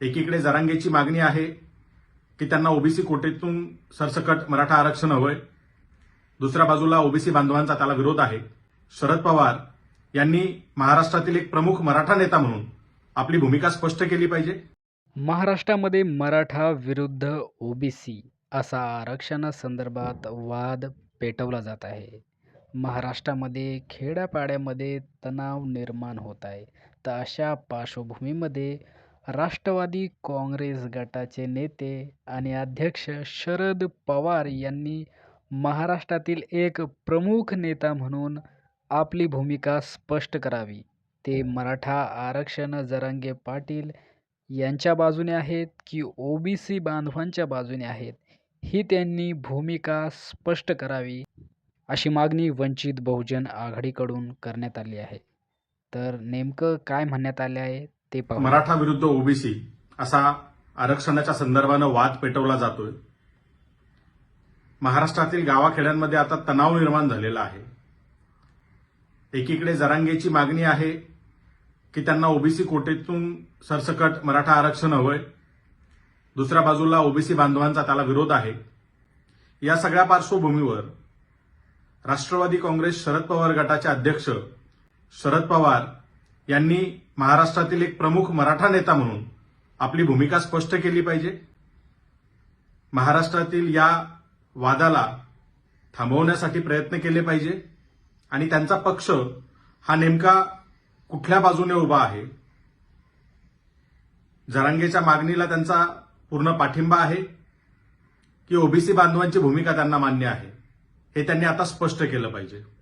एकीकडे जरांगेची मागणी आहे की त्यांना ओबीसी कोटेतून सरसकट मराठा आरक्षण हवंय. दुसऱ्या बाजूला ओबीसी बांधवांचा त्याला विरोध आहे. शरद पवार यांनी महाराष्ट्रातील एक प्रमुख मराठा नेता म्हणून आपली भूमिका स्पष्ट केली पाहिजे. महाराष्ट्रामध्ये मराठा विरुद्ध ओबीसी असा आरक्षणासंदर्भात वाद पेटवला जात आहे. महाराष्ट्रामध्ये खेड्यापाड्यामध्ये तणाव निर्माण होत आहे. तर अशा पार्श्वभूमीमध्ये राष्ट्रवादी काँग्रेस गटाचे नेते आणि अध्यक्ष शरद पवार यांनी महाराष्ट्रातील एक प्रमुख नेता म्हणून आपली भूमिका स्पष्ट करावी. ते मराठा आरक्षण जरांगे पाटील यांच्या बाजूने आहेत की ओबीसी बांधवांच्या बाजूने आहेत ही त्यांनी भूमिका स्पष्ट करावी अशी मागणी वंचित बहुजन आघाडीकडून करण्यात आली आहे. तर नेमकं काय म्हणण्यात आले आहे? ते मराठा विरुद्ध ओबीसी असा आरक्षणाच्या संदर्भानं वाद पेटवला जातोय. महाराष्ट्रातील गावाखेड्यांमध्ये आता तणाव निर्माण झालेला आहे. एकीकडे जरांगेची मागणी आहे की त्यांना ओबीसी कोटेतून सरसकट मराठा आरक्षण हवंय. दुसऱ्या बाजूला ओबीसी बांधवांचा त्याला विरोध आहे. या सगळ्या पार्श्वभूमीवर राष्ट्रवादी काँग्रेस शरद पवार गटाचे अध्यक्ष शरद पवार यांनी महाराष्ट्रातील एक प्रमुख मराठा नेता म्हणून आपली भूमिका स्पष्ट केली पाहिजे. महाराष्ट्रातील या वादाला थांबवण्यासाठी प्रयत्न केले पाहिजे आणि त्यांचा पक्ष हा नेमका कुठल्या बाजूने उभा आहे? जरांगेच्या मागणीला त्यांचा पूर्ण पाठिंबा आहे की ओबीसी बांधवांची भूमिका त्यांना मान्य आहे? हे त्यांनी आता स्पष्ट केलं पाहिजे.